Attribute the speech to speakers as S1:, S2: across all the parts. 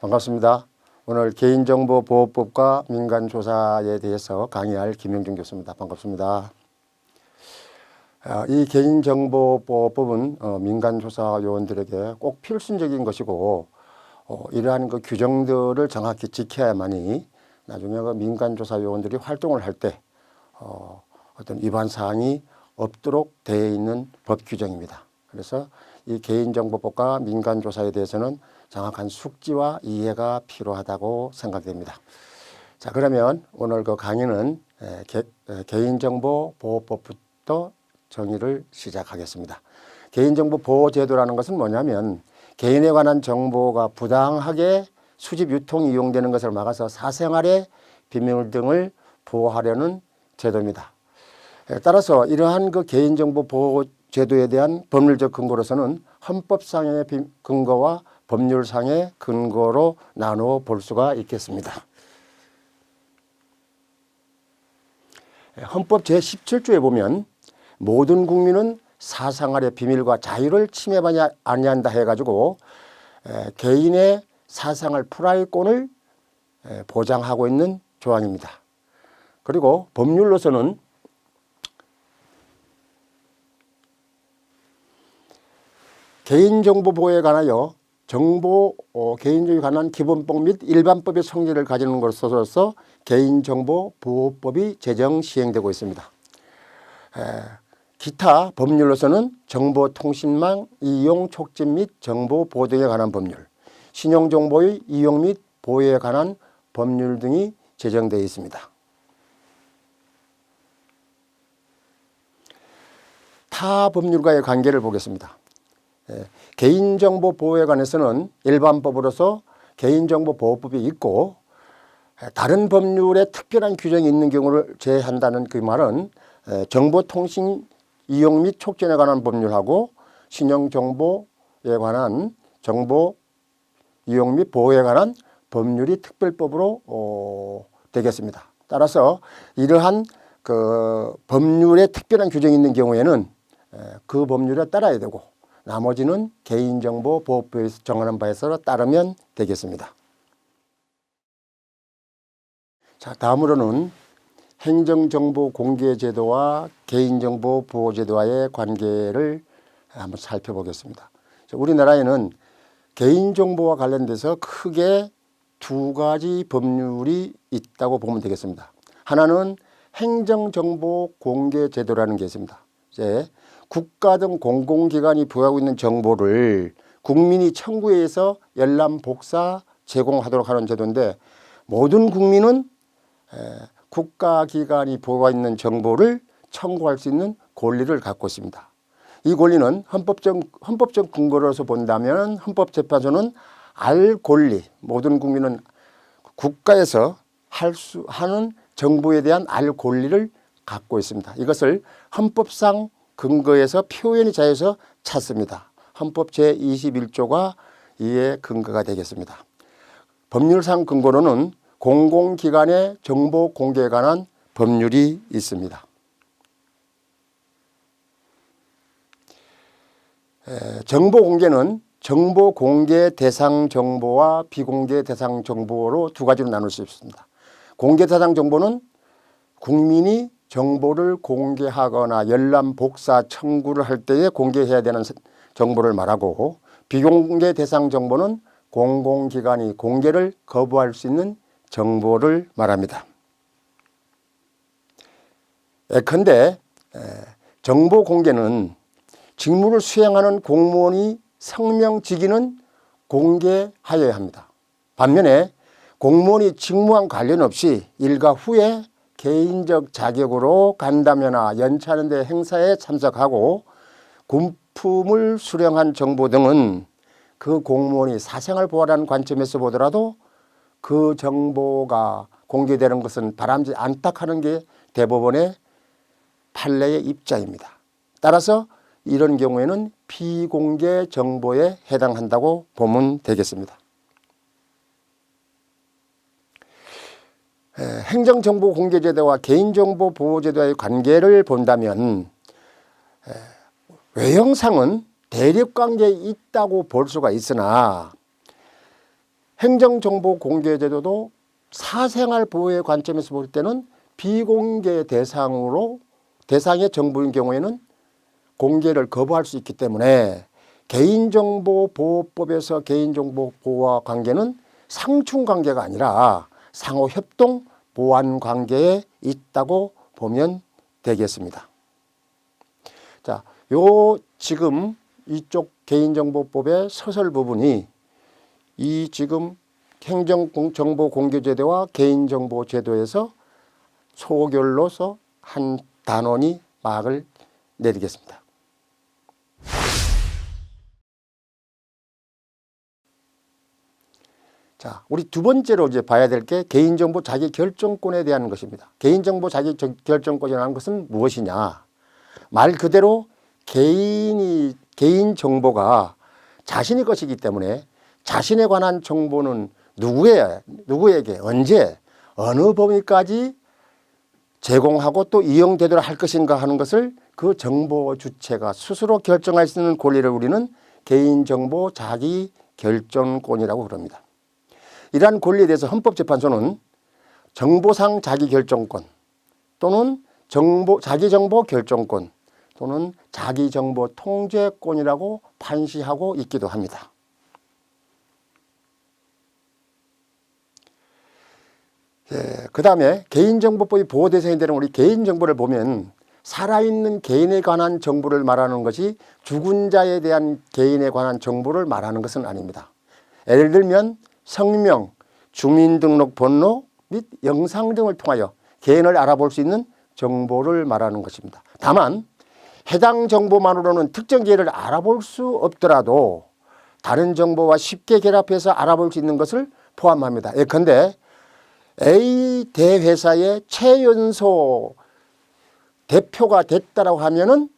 S1: 반갑습니다. 오늘 개인정보보호법과 민간조사에 대해서 강의할 김영준 교수입니다. 반갑습니다. 아, 이 개인정보보호법은 어, 민간조사 요원들에게 꼭 필수적인 것이고 어, 이러한 그 규정들을 정확히 지켜야만이 나중에 그 민간조사 요원들이 활동을 할때 어, 어떤 위반 사항이 없도록 되어 있는 법 규정입니다. 그래서 이 개인정보법과 민간조사에 대해서는 정확한 숙지와 이해가 필요하다고 생각됩니다. 자 그러면 오늘 그 강의는 개인정보보호법부터 정의를 시작하겠습니다. 개인정보 보호 제도라는 것은 뭐냐면 개인에 관한 정보가 부당하게 수집, 유통, 이용되는 것을 막아서 사생활의 비밀 등을 보호하려는 제도입니다. 에, 따라서 이러한 그 개인정보 보호 제도에 대한 법률적 근거로서는 헌법상의 비- 근거와 법률상의 근거로 나누어 볼 수가 있겠습니다. 에, 헌법 제17조에 보면 모든 국민은 사생활의 비밀과 자유를 침해하지 아니한다 해가지고 에, 개인의 사생활 프라이권을 에, 보장하고 있는 조항입니다. 그리고 법률로서는 개인정보 보호에 관하여 정보 어, 개인정보에 관한 기본법 및 일반법의 성질을 가지는 것으로서 개인정보 보호법이 제정 시행되고 있습니다. 에, 기타 법률로서는 정보통신망 이용 촉진 및 정보 보호 등에 관한 법률, 신용정보의 이용 및 보호에 관한 법률 등이 제정되어 있습니다. 타 법률과의 관계를 보겠습니다. 예, 개인정보 보호에 관해서는 일반법으로서 개인정보보호법이 있고 에, 다른 법률에 특별한 규정이 있는 경우를 제한다는 그 말은 에, 정보통신 이용 및 촉진에 관한 법률하고 신용정보에 관한 정보 이용 및 보호에 관한 법률이 특별법으로 어, 되겠습니다. 따라서 이러한 그 법률에 특별한 규정이 있는 경우에는 에, 그 법률에 따라야 되고 나머지는 개인정보보호법에서 정하는 바에서 따르면 되겠습니다. 자, 다음으로는 행정정보 공개 제도와 개인정보 보호 제도와의 관계를 한번 살펴보겠습니다. 자, 우리나라에는 개인정보와 관련돼서 크게 두 가지 법률이 있다고 보면 되겠습니다. 하나는 행정정보 공개 제도라는 게 있습니다. 이제 국가 등 공공기관이 부여하고 있는 정보를 국민이 청구해서 열람 복사 제공하도록 하는 제도인데 모든 국민은 에, 국가기관이 보호하고 있는 정보를 청구할 수 있는 권리를 갖고 있습니다. 이 권리는 헌법적, 헌법적 근거로서 본다면 헌법재판소는 알 권리, 모든 국민은 국가에서 할 수, 하는 정보에 대한 알 권리를 갖고 있습니다. 이것을 헌법상 근거에서 표현의 자유에서 찾습니다. 헌법 제21조가 이에 근거가 되겠습니다. 법률상 근거로는 공공기관의 정보 공개에 관한 법률이 있습니다. 에, 정보 공개는 정보 공개 대상 정보와 비공개 대상 정보로 두 가지로 나눌 수 있습니다. 공개 대상 정보는 국민이 정보를 공개하거나 열람 복사 청구를 할 때에 공개해야 되는 정보를 말하고 비공개 대상 정보는 공공기관이 공개를 거부할 수 있는 정보를 말합니다. 예컨대 정보 공개는 직무를 수행하는 공무원이 성명 직위는 공개하여야 합니다. 반면에 공무원이 직무와 관련 없이 일과 후에 개인적 자격으로 간담회나 연차하는 데 행사에 참석하고 군품을 수령한 정보 등은 그 공무원이 사생활 보호라는 관점에서 보더라도 그 정보가 공개되는 것은 않다 하는 게 대법원의 판례의 입장입니다. 따라서 이런 경우에는 비공개 정보에 해당한다고 보면 되겠습니다. 행정정보 공개제도와 개인정보 보호제도의 관계를 본다면 에, 외형상은 대립관계에 있다고 볼 수가 있으나 행정정보 공개제도도 사생활 보호의 관점에서 볼 때는 비공개 대상으로 대상의 정보인 경우에는 공개를 거부할 수 있기 때문에 개인정보보호법에서 개인정보 보호와 관계는 상충 관계가 아니라 상호 협동 보완 관계에 있다고 보면 되겠습니다. 자, 요 지금 이쪽 개인정보법의 서설 부분이 이 지금 행정정보공개제도와 개인정보제도에서 소결로서 한 단원이 막을 내리겠습니다. 자, 우리 두 번째로 이제 봐야 될 게 개인정보 자기 결정권에 대한 것입니다. 개인정보 자기 저- 결정권이라는 것은 무엇이냐? 말 그대로 개인이 개인 정보가 자신의 것이기 때문에 자신에 관한 정보는 누구에 누구에게 언제 어느 범위까지 제공하고 또 이용되도록 할 것인가 하는 것을 그 정보 주체가 스스로 결정할 수 있는 권리를 우리는 개인정보 자기 결정권이라고 부릅니다. 이러한 권리에 대해서 헌법재판소는 정보상 자기결정권 또는 정보 자기정보 결정권 또는 자기정보 통제권이라고 판시하고 있기도 합니다. 예, 그 다음에 개인정보법이 보호 대상이 되는 우리 개인정보를 보면 살아있는 개인에 관한 정보를 말하는 것이 죽은 자에 대한 개인에 관한 정보를 말하는 것은 아닙니다. 예를 들면 성명, 주민등록번호 및 영상 등을 통하여 개인을 알아볼 수 있는 정보를 말하는 것입니다. 다만 해당 정보만으로는 특정 개인을 알아볼 수 없더라도 다른 정보와 쉽게 결합해서 알아볼 수 있는 것을 포함합니다. 예컨대 A 대회사의 최연소 대표가 됐다라고 하면은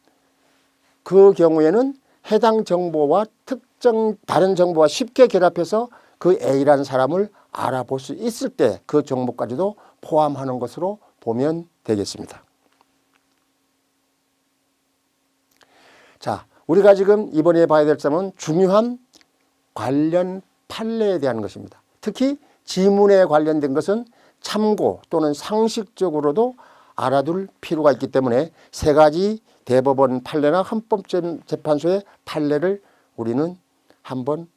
S1: 그 경우에는 해당 정보와 특정 다른 정보와 쉽게 결합해서 그 A라는 사람을 알아볼 수 있을 때 그 정보까지도 포함하는 것으로 보면 되겠습니다. 자, 우리가 지금 이번에 봐야 될 점은 중요한 관련 판례에 대한 것입니다. 특히 지문에 관련된 것은 참고 또는 상식적으로도 알아둘 필요가 있기 때문에 세 가지 대법원 판례나 헌법재판소의 판례를 우리는 한번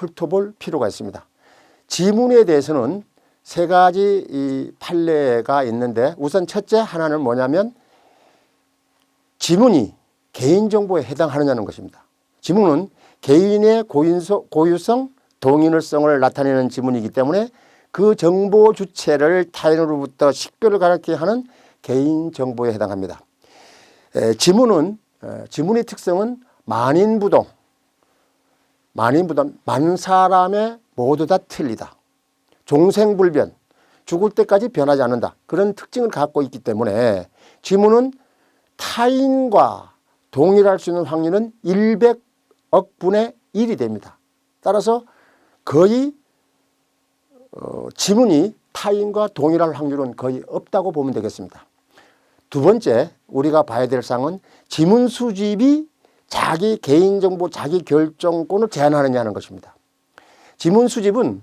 S1: 훑어볼 필요가 있습니다. 지문에 대해서는 세 가지 이 판례가 있는데 우선 첫째 하나는 뭐냐면 지문이 개인정보에 해당하느냐는 것입니다. 지문은 개인의 고인소, 고유성, 동일성을 나타내는 지문이기 때문에 그 정보 주체를 타인으로부터 식별을 가르게 하는 개인정보에 해당합니다. 에, 지문은 에, 지문의 특성은 만인부동, 만인부동, 만 사람의 모두 다 틀리다. 종생불변, 죽을 때까지 변하지 않는다. 그런 특징을 갖고 있기 때문에 지문은 타인과 동일할 수 있는 확률은 100억 분의 1이 됩니다. 따라서 거의 어, 지문이 타인과 동일할 확률은 거의 없다고 보면 되겠습니다. 두 번째 우리가 봐야 될 사항은 지문 수집이 자기 개인정보 자기 결정권을 제한하느냐는 것입니다. 지문 수집은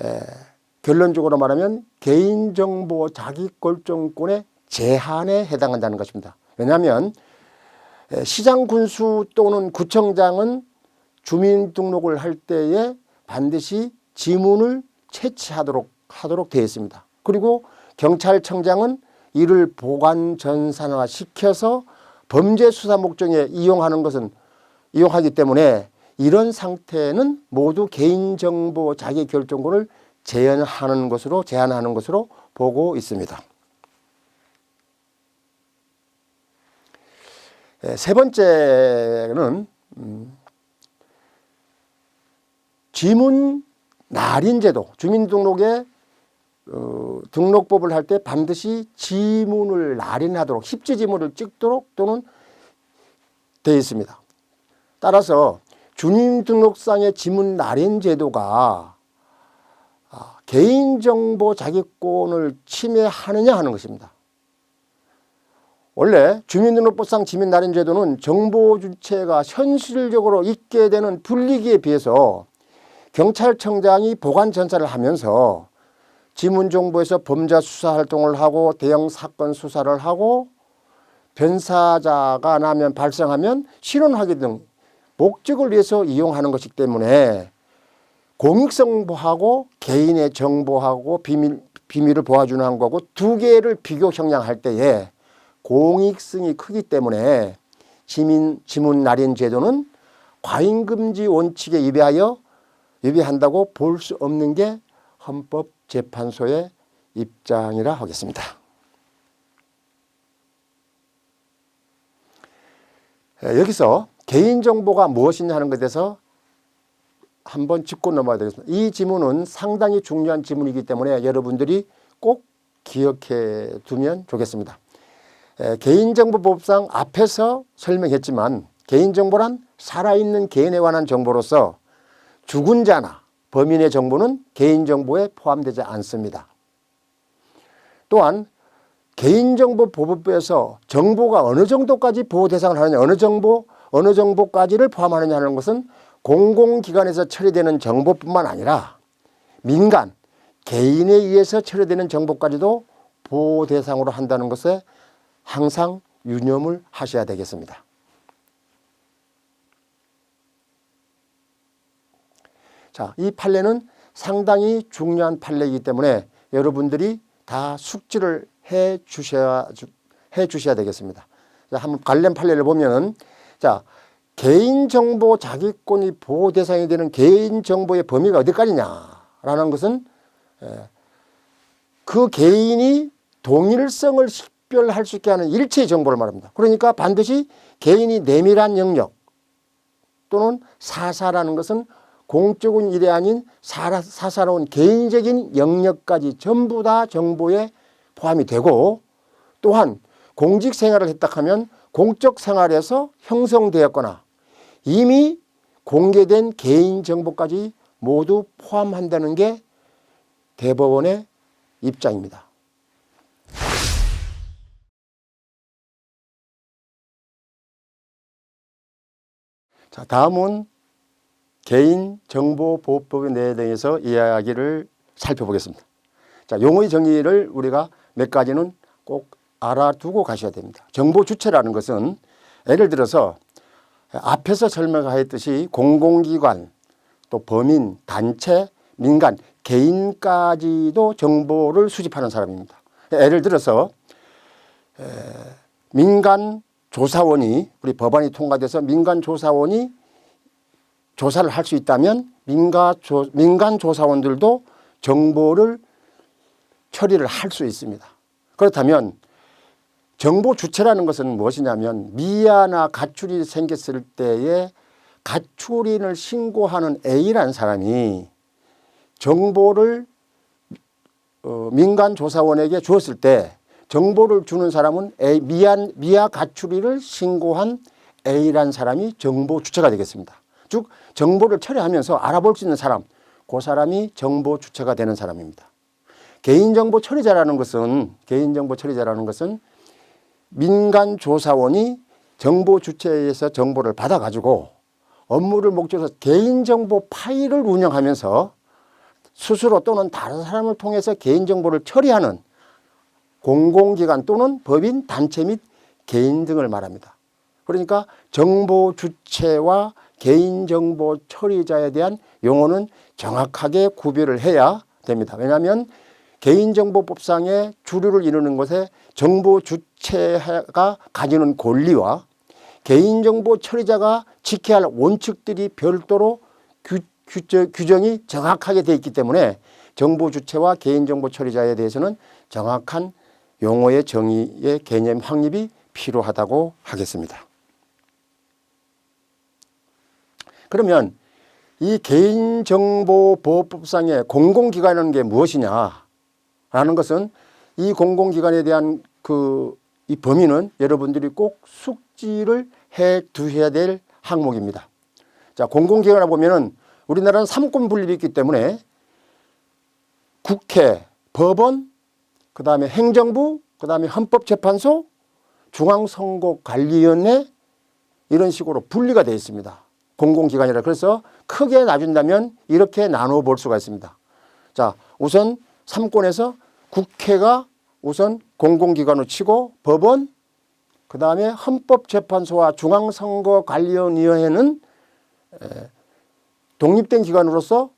S1: 에, 결론적으로 말하면 개인정보 자기 결정권의 제한에 해당한다는 것입니다. 왜냐하면 에, 시장 군수 또는 구청장은 주민등록을 할 때에 반드시 지문을 채취하도록 하도록 되어 있습니다. 그리고 경찰청장은 이를 보관 전산화 시켜서 범죄 수사 목적에 이용하는 것은 이용하기 때문에 이런 상태는 모두 개인정보 자기 결정권을 제한하는 것으로 제한하는 것으로 보고 있습니다. 예, 세 번째는 음, 지문 날인 제도 주민등록에 어, 등록법을 할 때 반드시 지문을 날인하도록 십지 지문을 찍도록 또는 되어 있습니다. 따라서 주민 등록상의 지문 날인 제도가 아, 개인정보 자기권을 침해하느냐 하는 것입니다. 원래 주민등록법상 지문 날인 제도는 정보 주체가 현실적으로 있게 되는 불리기에 비해서 경찰청장이 보관 전사를 하면서 지문정보에서 범죄 수사 활동을 하고 대형 사건 수사를 하고 변사자가 나면 발생하면 실현하기 등 목적을 위해서 이용하는 것이기 때문에 공익성 보하고 개인의 정보하고 비밀, 비밀을 보호주는 거고 두 개를 비교 형량할 때에 공익성이 크기 때문에 지민, 지문 날인 제도는 과잉금지 원칙에 위배하여 위배한다고 볼 수 없는 게 헌법재판소의 입장이라 하겠습니다. 에, 여기서 개인정보가 무엇이냐 하는 것에 대해서 한번 짚고 넘어야 되겠습니다. 이 지문은 상당히 중요한 지문이기 때문에 여러분들이 꼭 기억해 두면 좋겠습니다. 에, 개인정보법상 앞에서 설명했지만 개인정보란 살아있는 개인에 관한 정보로서 죽은 자나 범인의 정보는 개인정보에 포함되지 않습니다. 또한 개인정보보호법에서 정보가 어느 정도까지 보호 대상을 하느냐, 어느 정보, 어느 정보까지를 포함하느냐 하는 것은 공공기관에서 처리되는 정보뿐만 아니라 민간, 개인에 의해서 처리되는 정보까지도 보호 대상으로 한다는 것에 항상 유념을 하셔야 되겠습니다. 자, 이 판례는 상당히 중요한 판례이기 때문에 여러분들이 다 숙지를 해 주셔야 해 주셔야 되겠습니다. 자, 한번 관련 판례를 보면은 자, 개인정보 자기권이 보호 대상이 되는 개인정보의 범위가 어디까지냐라는 것은 에, 그 개인이 동일성을 식별할 수 있게 하는 일체의 정보를 말합니다. 그러니까 반드시 개인이 내밀한 영역 또는 사사라는 것은 공적인 일이 아닌 사사로운 개인적인 영역까지 전부 다 정보에 포함이 되고 또한 공직 생활을 했다 하면 공적 생활에서 형성되었거나 이미 공개된 개인 정보까지 모두 포함한다는 게 대법원의 입장입니다. 자, 다음은 개인정보보호법 의 내용에 대해서 이야기를 살펴보겠습니다. 자, 용어의 정의를 우리가 몇 가지는 꼭 알아두고 가셔야 됩니다. 정보 주체라는 것은 예를 들어서 앞에서 설명하였듯이 공공기관 또 범인, 단체, 민간, 개인까지도 정보를 수집하는 사람입니다. 예를 들어서 민간 조사원이 우리 법안이 통과돼서 민간 조사원이 조사를 할 수 있다면 민간, 조사원들도 정보를 처리를 할 수 있습니다. 그렇다면 정보 주체라는 것은 무엇이냐면 미아나 가출이 생겼을 때에 가출인을 신고하는 A라는 사람이 정보를 어, 민간 조사원에게 주었을 때 정보를 주는 사람은 A, 미안, 미아 가출인을 신고한 A라는 사람이 정보 주체가 되겠습니다. 즉 정보를 처리하면서 알아볼 수 있는 사람, 그 사람이 정보 주체가 되는 사람입니다. 개인정보 처리자라는 것은 개인정보 처리자라는 것은 민간 조사원이 정보 주체에서 정보를 받아 가지고 업무를 목적으로 개인정보 파일을 운영하면서 스스로 또는 다른 사람을 통해서 개인정보를 처리하는 공공기관 또는 법인 단체 및 개인 등을 말합니다. 그러니까 정보 주체와 개인정보 처리자에 대한 용어는 정확하게 구별을 해야 됩니다. 왜냐하면 개인정보법상의 주류를 이루는 것에 정보 주체가 가지는 권리와 개인정보 처리자가 지켜야 할 원칙들이 별도로 규, 규정이 정확하게 되어 있기 때문에 정보 주체와 개인정보 처리자에 대해서는 정확한 용어의 정의의 개념 확립이 필요하다고 하겠습니다. 그러면 이 개인정보보호법상의 공공기관이라는 게 무엇이냐라는 것은 이 공공기관에 대한 그 이 범위는 여러분들이 꼭 숙지를 해 두셔야 될 항목입니다. 자, 공공기관을 보면은 우리나라는 삼권 분립이 있기 때문에 국회, 법원, 그 다음에 행정부, 그 다음에 헌법재판소, 중앙선거관리위원회 이런 식으로 분리가 되어 있습니다. 공공기관이라 그래서 크게 나눈다면 이렇게 나눠 볼 수가 있습니다. 자, 우선 삼권에서 국회가 우선 공공기관으로 치고 법원, 그 다음에 헌법재판소와 중앙선거관리위원회는 에, 독립된 기관으로서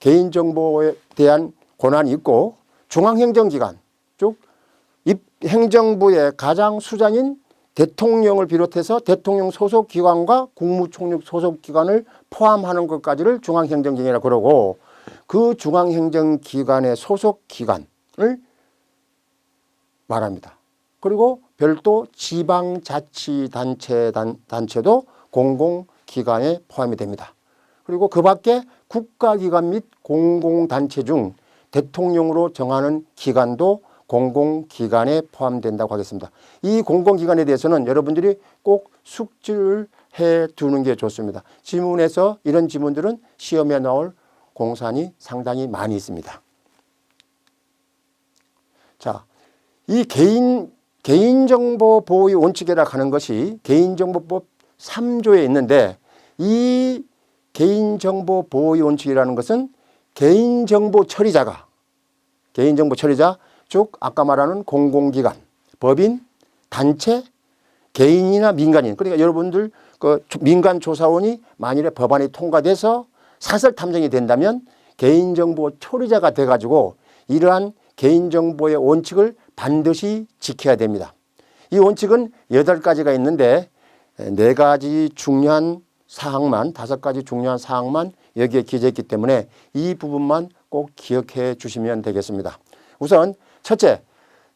S1: 개인정보에 대한 권한이 있고 중앙행정기관, 즉 입- 행정부의 가장 수장인 대통령을 비롯해서 대통령 소속 기관과 국무총리 소속 기관을 포함하는 것까지를 중앙행정기관이라 그러고 그 중앙행정기관의 소속 기관을 말합니다. 그리고 별도 지방자치단체 단, 단체도 공공기관에 포함이 됩니다. 그리고 그 밖에 국가기관 및 공공단체 중 대통령으로 정하는 기관도 공공기관에 포함된다고 하겠습니다. 이 공공기관에 대해서는 여러분들이 꼭 숙지를 해 두는 게 좋습니다. 지문에서 이런 지문들은 시험에 나올 공산이 상당히 많이 있습니다. 자, 이 개인 개인정보 보호의 원칙이라 하는 것이 개인정보법 3조에 있는데 이 개인정보 보호의 원칙이라는 것은 개인정보 처리자가 개인정보 처리자 즉 아까 말하는 공공기관, 법인, 단체, 개인이나 민간인 그러니까 여러분들 그 민간 조사원이 만일에 법안이 통과돼서 사설 탐정이 된다면 개인정보 처리자가 돼 가지고 이러한 개인정보의 원칙을 반드시 지켜야 됩니다. 이 원칙은 여덟 가지가 있는데 네 가지 중요한 사항만 다섯 가지 중요한 사항만 여기에 기재했기 때문에 이 부분만 꼭 기억해 주시면 되겠습니다. 우선 첫째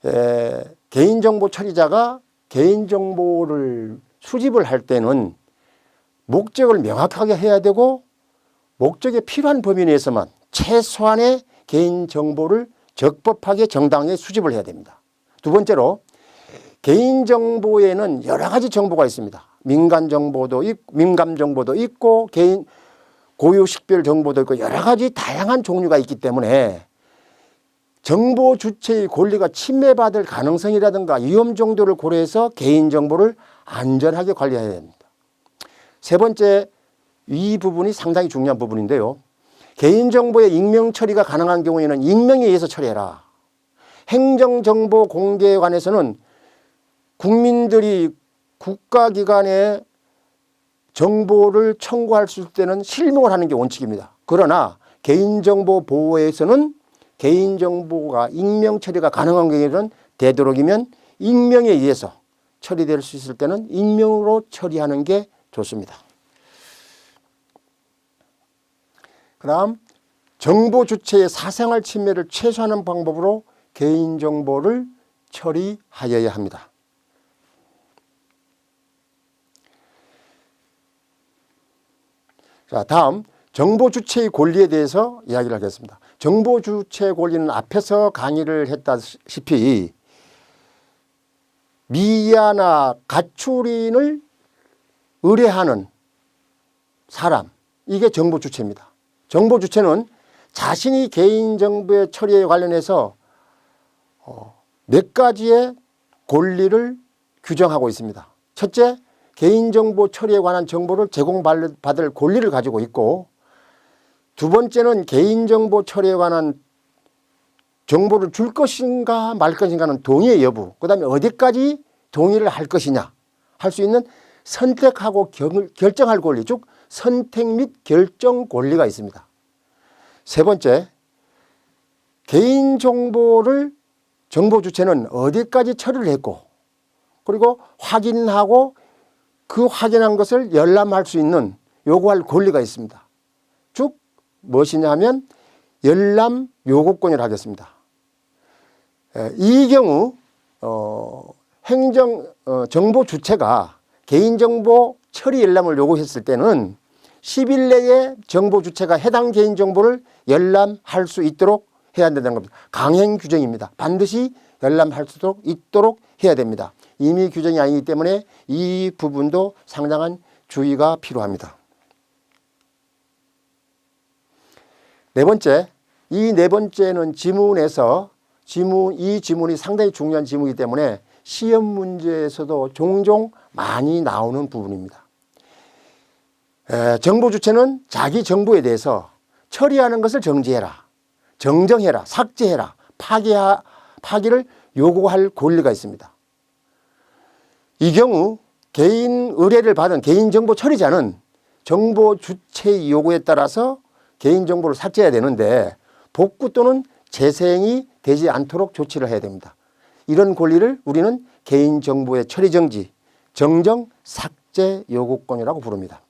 S1: 에, 개인정보 처리자가 개인정보를 수집을 할 때는 목적을 명확하게 해야 되고 목적에 필요한 범위 내에서만 최소한의 개인정보를 적법하게 정당하게 수집을 해야 됩니다. 두 번째로 개인정보에는 여러 가지 정보가 있습니다. 민간 정보도 있고, 민감 정보도 있고, 개인 고유 식별 정보도 있고, 여러 가지 다양한 종류가 있기 때문에 정보 주체의 권리가 침해받을 가능성이라든가 위험 정도를 고려해서 개인정보를 안전하게 관리해야 됩니다. 세 번째, 이 부분이 상당히 중요한 부분인데요. 개인정보의 익명 처리가 가능한 경우에는 익명에 의해서 처리해라. 행정정보 공개에 관해서는 국민들이 국가기관에 정보를 청구할 수 있을 때는 실명을 하는 게 원칙입니다. 그러나 개인정보 보호에서는 개인정보가 익명 처리가 가능한 경우에는 되도록이면 익명에 의해서 처리될 수 있을 때는 익명으로 처리하는 게 좋습니다. 그 다음 정보 주체의 사생활 침해를 최소화하는 방법으로 개인정보를 처리하여야 합니다. 자, 다음 정보 주체의 권리에 대해서 이야기를 하겠습니다. 정보 주체 권리는 앞에서 강의를 했다시피 미야나 가출인을 의뢰하는 사람 이게 정보 주체입니다. 정보 주체는 자신이 개인 정보의 처리에 관련해서 어, 몇 가지의 권리를 규정하고 있습니다. 첫째, 개인정보 처리에 관한 정보를 제공받을 권리를 가지고 있고 두 번째는 개인정보 처리에 관한 정보를 줄 것인가 말 것인가는 동의의 여부 그 다음에 어디까지 동의를 할 것이냐 할 수 있는 선택하고 결정할 권리 즉 선택 및 결정 권리가 있습니다. 세 번째 개인정보를 정보 주체는 어디까지 처리를 했고 그리고 확인하고 그 확인한 것을 열람할 수 있는 요구할 권리가 있습니다. 즉 무엇이냐 하면 열람 요구권을 하겠습니다. 이 경우 어, 행정 어, 정보 주체가 개인정보 처리 열람을 요구했을 때는 10일 내에 정보 주체가 해당 개인정보를 열람할 수 있도록 해야 된다는 겁니다. 강행 규정입니다. 반드시 열람할 수 있도록 해야 됩니다. 임의 규정이 아니기 때문에 이 부분도 상당한 주의가 필요합니다. 네 번째, 이 네 번째는 지문에서 지문 이 지문이 상당히 중요한 지문이기 때문에 시험 문제에서도 종종 많이 나오는 부분입니다. 에, 정보 주체는 자기 정보에 대해서 처리하는 것을 정지해라, 정정해라, 삭제해라, 파기하, 파기를 요구할 권리가 있습니다. 이 경우 개인 의뢰를 받은 개인정보 처리자는 정보 주체의 요구에 따라서 개인정보를 삭제해야 되는데 복구 또는 재생이 되지 않도록 조치를 해야 됩니다. 이런 권리를 우리는 개인정보의 처리 정지, 정정, 삭제 요구권이라고 부릅니다.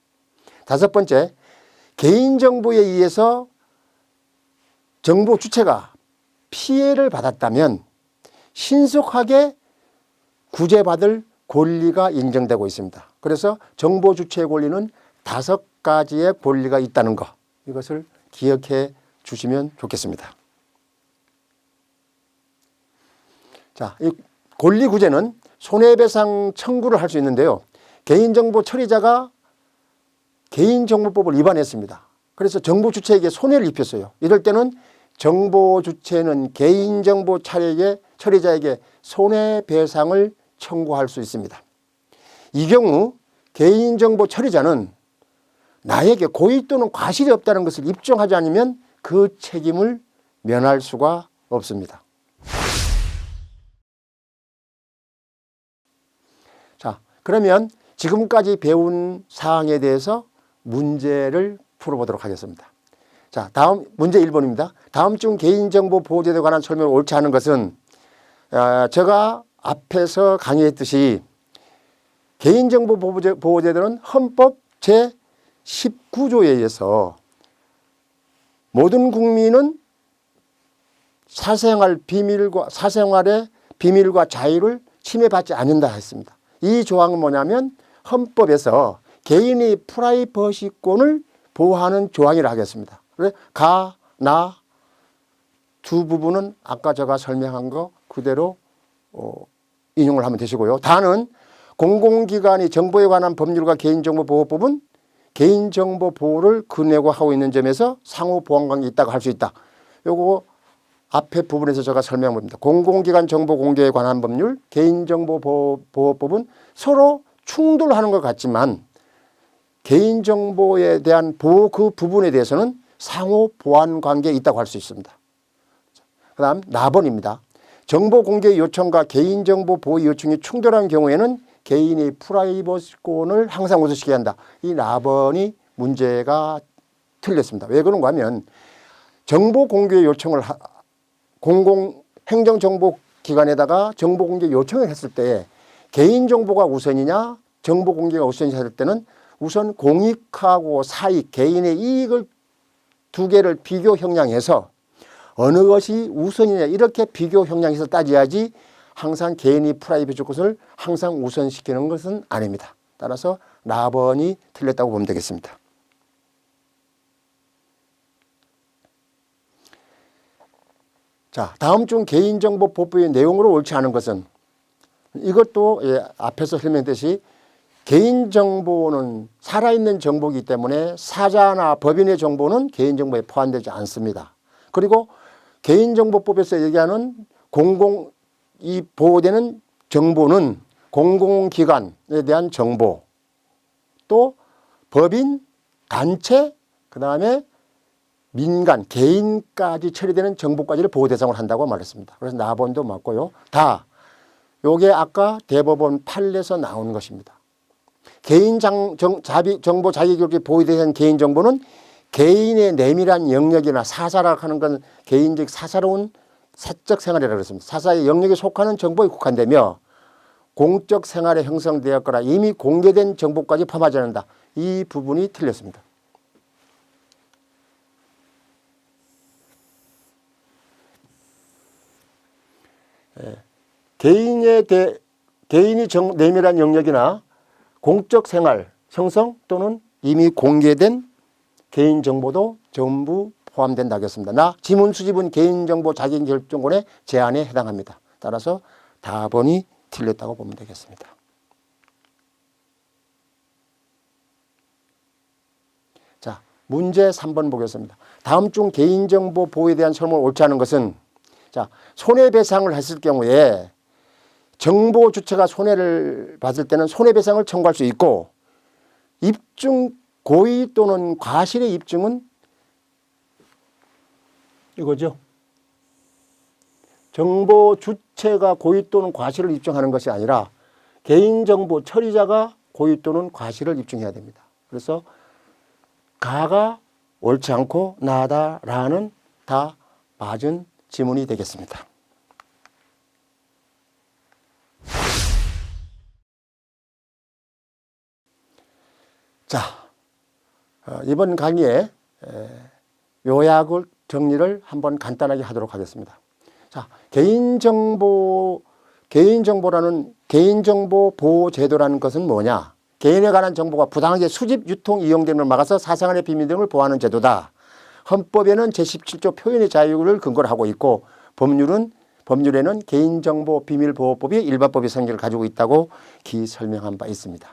S1: 다섯 번째, 개인정보에 의해서 정보 주체가 피해를 받았다면 신속하게 구제받을 권리가 인정되고 있습니다. 그래서 정보 주체의 권리는 다섯 가지의 권리가 있다는 것 이것을 기억해 주시면 좋겠습니다. 자, 이 권리 구제는 손해배상 청구를 할 수 있는데요. 개인정보 처리자가 개인정보법을 위반했습니다. 그래서 정보 주체에게 손해를 입혔어요. 이럴 때는 정보 주체는 개인정보 차례에게 처리자에게 손해배상을 청구할 수 있습니다. 이 경우 개인정보 처리자는 나에게 고의 또는 과실이 없다는 것을 입증하지 않으면 그 책임을 면할 수가 없습니다. 자, 그러면 지금까지 배운 사항에 대해서 문제를 풀어보도록 하겠습니다. 자, 다음 문제 1번입니다. 다음 중 개인정보 보호제도에 관한 설명을 옳지 않은 것은 아, 제가 앞에서 강의했듯이 개인정보 보호제- 보호제도는 헌법 제 19조에 의해서 모든 국민은 사생활 비밀과 사생활의 비밀과 자유를 침해받지 않는다 했습니다. 이 조항은 뭐냐면 헌법에서 개인의 프라이버시권을 보호하는 조항이라 하겠습니다. 가, 나 두 부분은 아까 제가 설명한 거 그대로 어, 인용을 하면 되시고요. 다는 공공기관이 정보에 관한 법률과 개인정보보호법은 개인정보 보호를 근해고 하고 있는 점에서 상호 보완관계 있다고 할 수 있다. 요거 앞에 부분에서 제가 설명합니다. 공공기관 정보 공개에 관한 법률, 개인정보보호법은 서로 충돌하는 것 같지만 개인정보에 대한 보호 그 부분에 대해서는 상호 보완 관계에 있다고 할 수 있습니다. 그 다음 나번입니다. 정보 공개 요청과 개인정보 보호 요청이 충돌한 경우에는 개인의 프라이버시권을 항상 우선시켜야 한다. 이 나번이 문제가 틀렸습니다. 왜 그런가 하면 정보 공개 요청을 하- 공공 행정정보기관에다가 정보 공개 요청을 했을 때 개인 정보가 우선이냐 정보 공개가 우선이냐 할 때는 우선 공익하고 사익 개인의 이익을 두 개를 비교 형량해서 어느 것이 우선이냐 이렇게 비교 형량해서 따져야지 항상 개인이 프라이빗 것을 항상 우선시키는 것은 아닙니다. 따라서 나번이 틀렸다고 보면 되겠습니다. 자, 다음 중 개인정보법의 내용으로 옳지 않은 것은 이것도 예, 앞에서 설명했듯이 개인정보는 살아있는 정보이기 때문에 사자나 법인의 정보는 개인정보에 포함되지 않습니다. 그리고 개인정보법에서 얘기하는 공공 이 보호되는 정보는 공공기관에 대한 정보 또 법인 단체 그 다음에 민간 개인까지 처리되는 정보까지를 보호 대상으로 한다고 말했습니다. 그래서 나번도 맞고요. 다 요게 아까 대법원 판례에서 나온 것입니다. 개인 장, 정, 자비, 정보 자기교육에 보호되는 개인 정보는 개인의 내밀한 영역이나 사사라고 하는 건 개인적 사사로운 사적 생활이라고 그랬습니다. 사사의 영역에 속하는 정보에 국한되며 공적 생활에 형성되었거나 이미 공개된 정보까지 포함하지 않는다. 이 부분이 틀렸습니다. 예. 개인의 대, 개인이 정, 내밀한 영역이나 공적 생활 형성 또는 이미 공개된 개인 정보도 전부 포함된다 하겠습니다. 나 지문 수집은 개인정보 자기결정권의 제한에 해당합니다. 따라서 답번이 틀렸다고 보면 되겠습니다. 자, 문제 3번 보겠습니다. 다음 중 개인정보 보호에 대한 설명을 옳지 않은 것은 자, 손해배상을 했을 경우에 정보 주체가 손해를 받을 때는 손해배상을 청구할 수 있고 입증 고의 또는 과실의 입증은 이거죠. 정보 주체가 고의 또는 과실을 입증하는 것이 아니라 개인정보 처리자가 고의 또는 과실을 입증해야 됩니다. 그래서 가가 옳지 않고 나다라는 다 맞은 지문이 되겠습니다. 자, 어, 이번 강의에 에, 요약을 정리를 한번 간단하게 하도록 하겠습니다. 자, 개인정보 개인정보라는 개인정보 보호 제도라는 것은 뭐냐? 개인에 관한 정보가 부당하게 수집, 유통, 걸 막아서 사생활의 비밀 등을 보호하는 제도다. 헌법에는 제17조 표현의 자유를 근거로 하고 있고 법률은 법률에는 개인정보 비밀보호법이 일반법의 성질을 가지고 있다고 기 설명한 바 있습니다.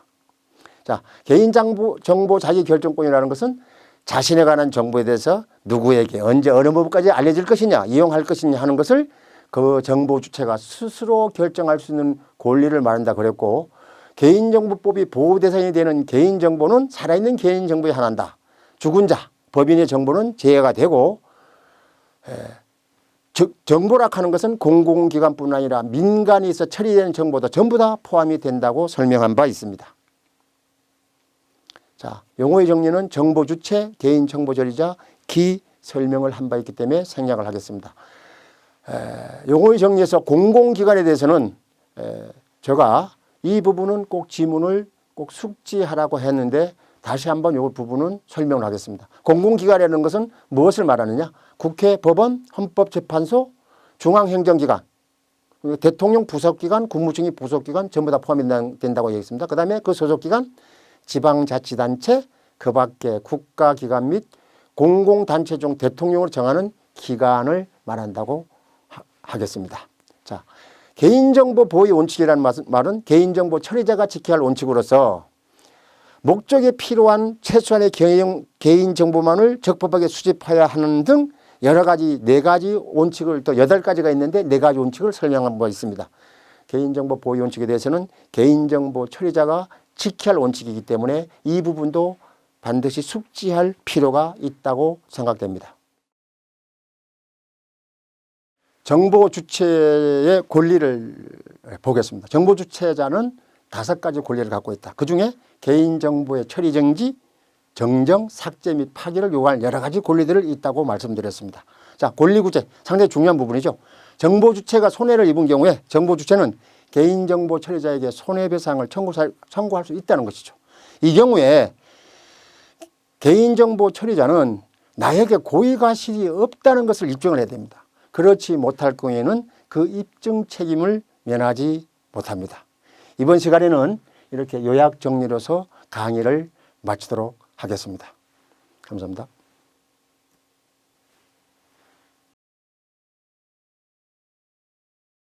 S1: 자, 개인정보 정보 자기 결정권이라는 것은 자신에 관한 정보에 대해서 누구에게 언제 어느 부분까지 알려질 것이냐, 이용할 것이냐 하는 것을 그 정보 주체가 스스로 결정할 수 있는 권리를 말한다 그랬고 개인정보법이 보호 대상이 되는 개인정보는 살아있는 개인정보에 한한다. 죽은 자, 법인의 정보는 제외가 되고 에, 즉 정보라 하는 것은 공공기관뿐 아니라 민간에서 처리되는 정보도 전부 다 포함이 된다고 설명한 바 있습니다. 자, 용어의 정리는 정보 주체, 개인 정보 처리자, 기 설명을 한 바 있기 때문에 생략을 하겠습니다. 에, 용어의 정리에서 공공기관에 대해서는 에, 제가 이 부분은 꼭 지문을 꼭 숙지하라고 했는데 다시 한번 이 부분은 설명을 하겠습니다. 공공기관이라는 것은 무엇을 말하느냐? 국회, 법원, 헌법재판소, 중앙행정기관, 대통령 부속기관, 국무총리 부속기관 전부 다 포함이 된다고 얘기했습니다. 그 다음에 그 소속기관, 지방자치단체, 그 밖에 국가기관 및 공공단체 중 대통령을 정하는 기관을 말한다고 하, 겠습니다 자, 개인정보 보호의 원칙이라는 말은 개인정보 처리자가 지켜야 할 원칙으로서 목적에 필요한 최소한의 개인, 개인정보만을 적법하게 수집해야 하는 등 여러 가지 네 가지 원칙을 또 여덟 가지가 있는데 네 가지 원칙을 설명한 바 있습니다. 개인정보 보호 원칙에 대해서는 개인정보 처리자가 지켜야 할 원칙이기 때문에 이 부분도 반드시 숙지할 필요가 있다고 생각됩니다. 정보 주체의 권리를 보겠습니다. 정보 주체자는 다섯 가지 권리를 갖고 있다. 그 중에 개인정보의 처리 정지, 정정, 삭제 및 파기를 요구하는 여러 가지 권리들을 있다고 말씀드렸습니다. 자, 권리 구제 상당히 중요한 부분이죠. 정보 주체가 손해를 입은 경우에 정보 주체는 개인정보 처리자에게 손해배상을 청구할 수 있다는 것이죠. 이 경우에 개인정보 처리자는 나에게 고의과실이 없다는 것을 입증을 해야 됩니다. 그렇지 못할 경우에는 그 입증 책임을 면하지 못합니다. 이번 시간에는 이렇게 요약 정리로서 강의를 마치도록 하겠습니다. 감사합니다.